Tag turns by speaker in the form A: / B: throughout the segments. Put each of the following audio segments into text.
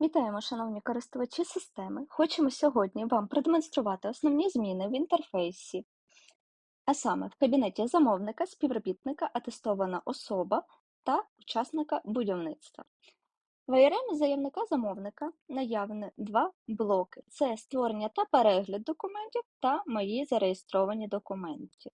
A: Вітаємо, шановні користувачі системи. Хочемо сьогодні вам продемонструвати основні зміни в інтерфейсі, а саме в кабінеті замовника, співробітника, атестована особа та учасника будівництва. В IRM заявника замовника наявні два блоки: це створення та перегляд документів та мої зареєстровані документи.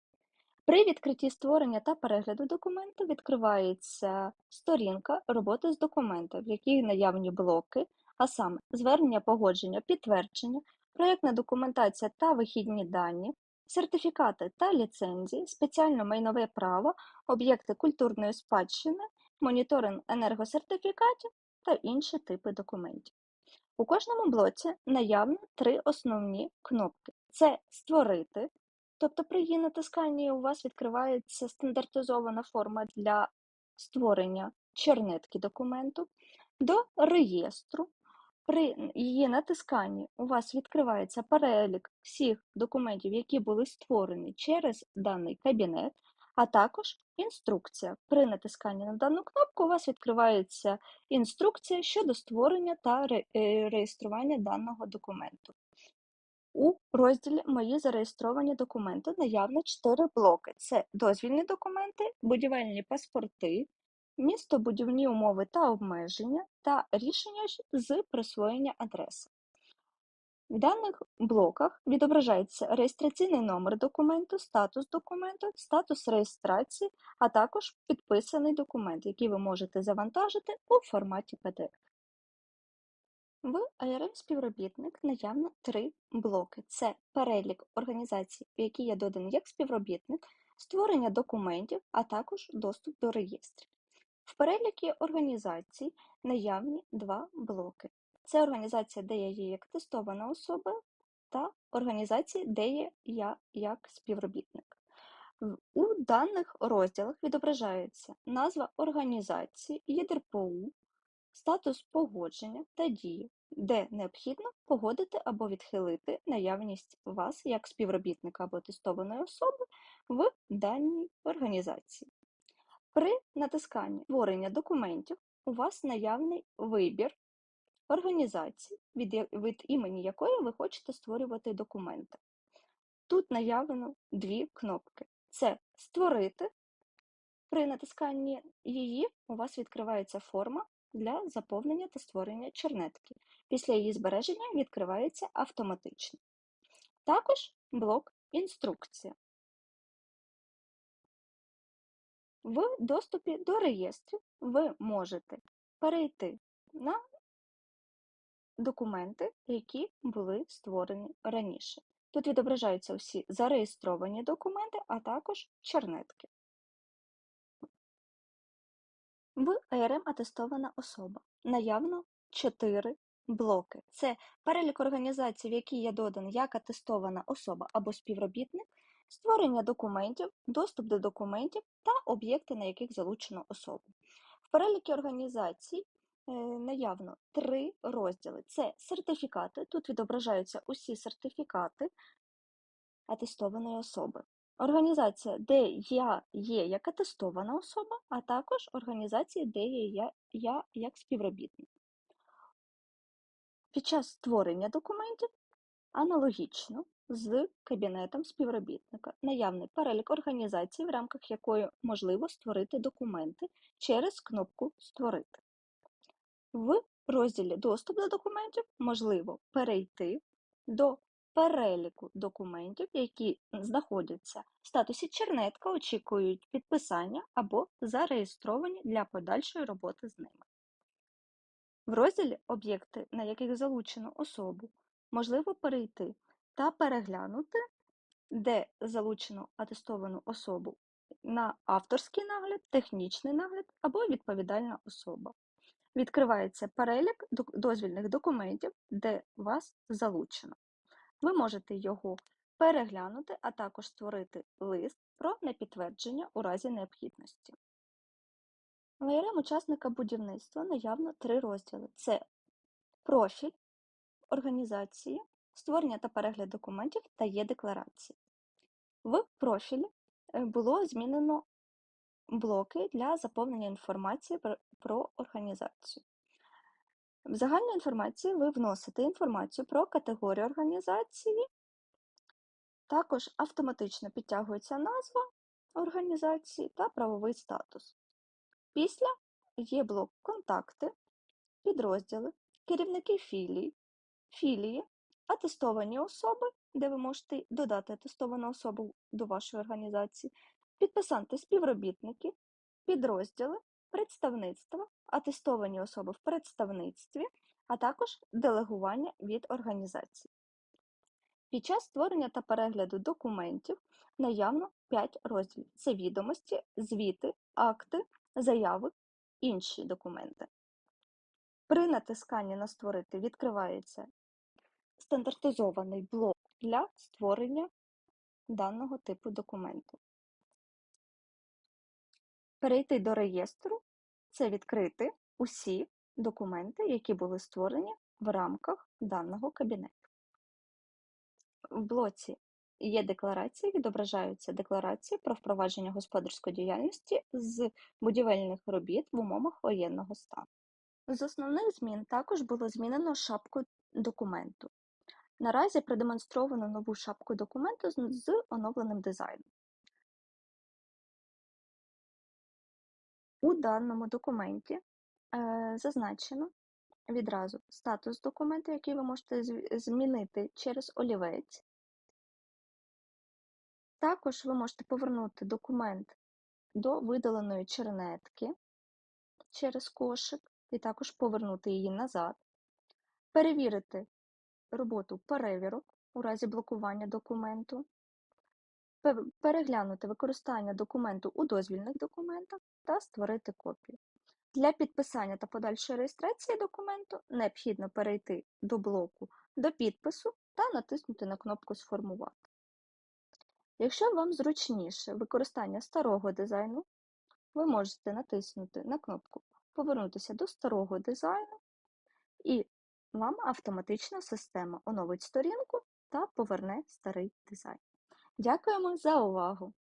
A: При відкритті створення та перегляду документу відкривається сторінка роботи з документом, в якій наявні блоки, а саме звернення погодження, підтвердження, проєктна документація та вихідні дані, сертифікати та ліцензії, спеціальне майнове право, об'єкти культурної спадщини, моніторинг енергосертифікатів та інші типи документів. У кожному блоці наявно три основні кнопки: це Створити, тобто при її натисканні у вас відкривається стандартизована форма для створення чернетки документу, до реєстру. При її натисканні у вас відкривається перелік всіх документів, які були створені через даний кабінет, а також інструкція. При натисканні на дану кнопку у вас відкривається інструкція щодо створення та е, реєстрування даного документу. У розділі Мої зареєстровані документи наявно 4 блоки: це дозвільні документи, будівельні паспорти, містобудівні умови та обмеження та рішення з присвоєння адреси. В даних блоках відображається реєстраційний номер документу, статус документу, статус реєстрації, а також підписаний документ, який ви можете завантажити у форматі PDF. В IRM співробітник наявно три блоки: це перелік організацій, в які я доданий як співробітник, створення документів, а також доступ до реєстрів. В перелікі організацій наявні два блоки: це організація, де я є як тестована особа, та організації, де є я як співробітник. У даних розділах відображається назва організації, ЄДРПУ, статус погодження та дії, де необхідно погодити або відхилити наявність вас як співробітника або тестованої особи в даній організації. При натисканні створення документів у вас наявний вибір організації, від, від імені якої ви хочете створювати документи. Тут наявлено дві кнопки: це Створити. При натисканні її у вас відкривається форма для заповнення та створення чернетки. Після її збереження відкривається автоматично. Також блок Інструкція. В доступі до реєстрів ви можете перейти на документи, які були створені раніше. Тут відображаються всі зареєстровані документи, а також чернетки. В АРМ атестована особа. Наявно 4 блоки. Це перелік організацій, в які є доданий як атестована особа або співробітник, створення документів, доступ до документів та об'єкти, на яких залучено особу. В перелікі організацій е, наявно три розділи: це сертифікати. Тут відображаються усі сертифікати атестованої особи. Організація, де я є як атестована особа, а також організація, де є я, я як співробітник. Під час створення документів аналогічно з кабінетом співробітника наявний перелік організацій, в рамках якої можливо створити документи через кнопку Створити. В розділі Доступ до документів можливо перейти до переліку документів, які знаходяться в статусі чернетка, очікують підписання або зареєстровані для подальшої роботи з ними. В розділі Об'єкти, на яких залучено особу, можливо перейти та переглянути, де залучено атестовану особу на авторський нагляд, технічний нагляд або відповідальна особа. Відкривається перелік дозвільних документів, де вас залучено. Ви можете його переглянути, а також створити лист про непідтвердження у разі необхідності. В учасника будівництва наявно три розділи: це профіль організації, створення та перегляд документів та є декларації. В профілі е, було змінено блоки для заповнення інформації про організацію. В загальній інформації ви вносите інформацію про категорію організації, також автоматично підтягується назва організації та правовий статус. Після є блок Контакти, підрозділи, керівники філій, філії, атестовані особи, де ви можете додати атестовану особу до вашої організації, підписанти співробітники, підрозділи, представництва, атестовані особи в представництві, а також делегування від організації. Під час створення та перегляду документів наявно 5 розділів. Це відомості, звіти, акти, заяви, інші документи. При натисканні на Створити відкривається стандартизований блок для створення даного типу документу. Перейти до реєстру це відкрити усі документи, які були створені в рамках даного кабінету. В блоці є декларації, відображаються декларації про впровадження господарської діяльності з будівельних робіт в умовах воєнного стану. З основних змін також було змінено шапку документу. Наразі продемонстровано нову шапку документу з оновленим дизайном. У даному документі е, зазначено відразу статус документу, який ви можете змінити через олівець. Також ви можете повернути документ до видаленої чернетки через кошик і також повернути її назад. Перевірити роботу перевірок у разі блокування документу. Пе- Переглянути використання документу у дозвільних документах та створити копію. Для підписання та подальшої реєстрації документу необхідно перейти до блоку до підпису та натиснути на кнопку Сформувати. Якщо вам зручніше використання старого дизайну, ви можете натиснути на кнопку Повернутися до старого дизайну, і вам автоматично система оновить сторінку та поверне старий дизайн. Дякуємо за увагу!